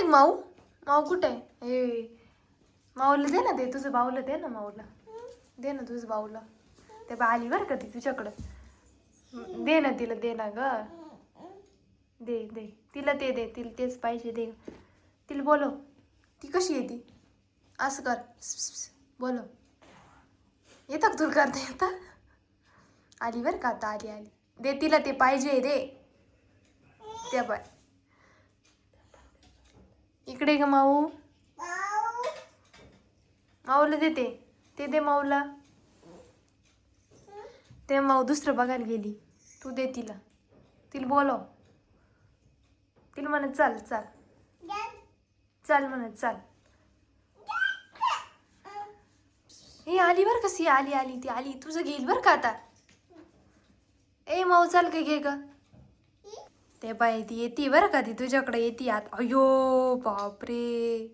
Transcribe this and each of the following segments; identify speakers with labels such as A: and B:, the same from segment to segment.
A: कुठे माऊ? माऊ कुठे आहे? हे माऊला दे ना दे तुझं बाऊला दे ना माऊला. दे ना तुझं बाऊला. ते बा आली बरं का ती तुझ्याकडं? दे ना तिला दे ना ग. दे दे. तिला ते दे. तिला तेच पाहिजे दे. तिला बोलो ती कशी आहे ती? असं कर. बोलो येतं का तुला करता येतं? आली बरं का आता आली आली. दे तिला ते पाहिजे दे. त्या बाय इकडे ग माऊ. माऊला देते ते. दे माऊला. ते माऊ दुसरं बघायला गेली. तू दे तिला. तिला बोलव. तिला म्हणत चाल चाल. चाल म्हणत चाल. हे आली बरं कशी आली आली ती आली. तुझं घेईल बरं का आता? ए माऊ चाल का घे ग. ते बाई ती येते बरं का ती तुझ्याकडे येते आत. अयो बापरे.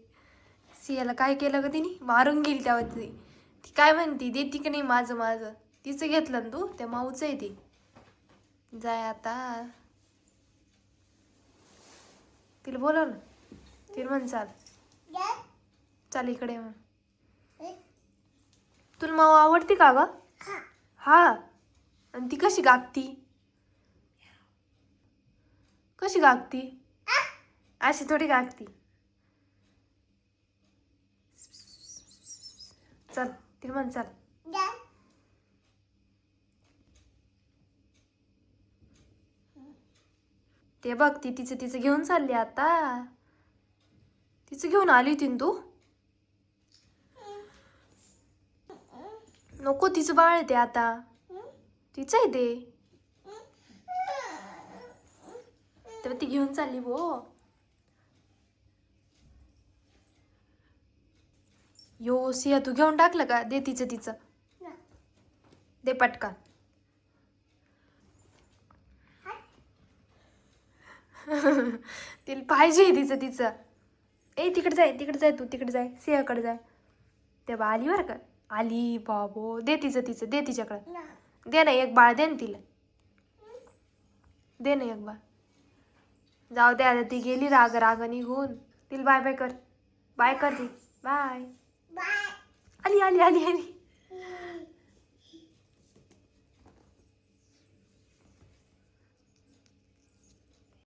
A: सियाला काय केलं ग तिने? मारून गेली तेव्हा ती. ती काय म्हणती देती की नाही माझं माझं? तिचं घेतलं ना तू? त्या माऊचं आहे ती. जाय आता. तिला बोलव ना. तिला म्हण चाल. चाल इकडे मग तुला माऊ आवडते का ग? हा. आणि ती कशी गागती? कशी गागती? अशी थोडी गागती. चल तिला म्हण चल. ते बघ ती तिचं तिचं घेऊन चालली आता. तिचं घेऊन आली होती तू? नको तिचं बाळ आहे ते आता. तिचं आहे ते. तेव्हा ती घेऊन चालली भो. यो सिया तू घेऊन टाकलं का? दे तिचं तिचं. दे पटका तिला पाहिजे तिचं तिचं. ए तिकडे जाय तिकडे जाय तू तिकडे जाय. सिंहाकडे जाय. तेव्हा आली बरं का? आली बाबो. दे तिचं तिचं. दे तिच्याकडं. दे ना एक बाळ दे ना तिला. दे ना एक बाळ. जाऊ दे आता ती गेली राग राग निघून तिला बाय बाय कर. बाय कर ती बाय आली आली आली आली.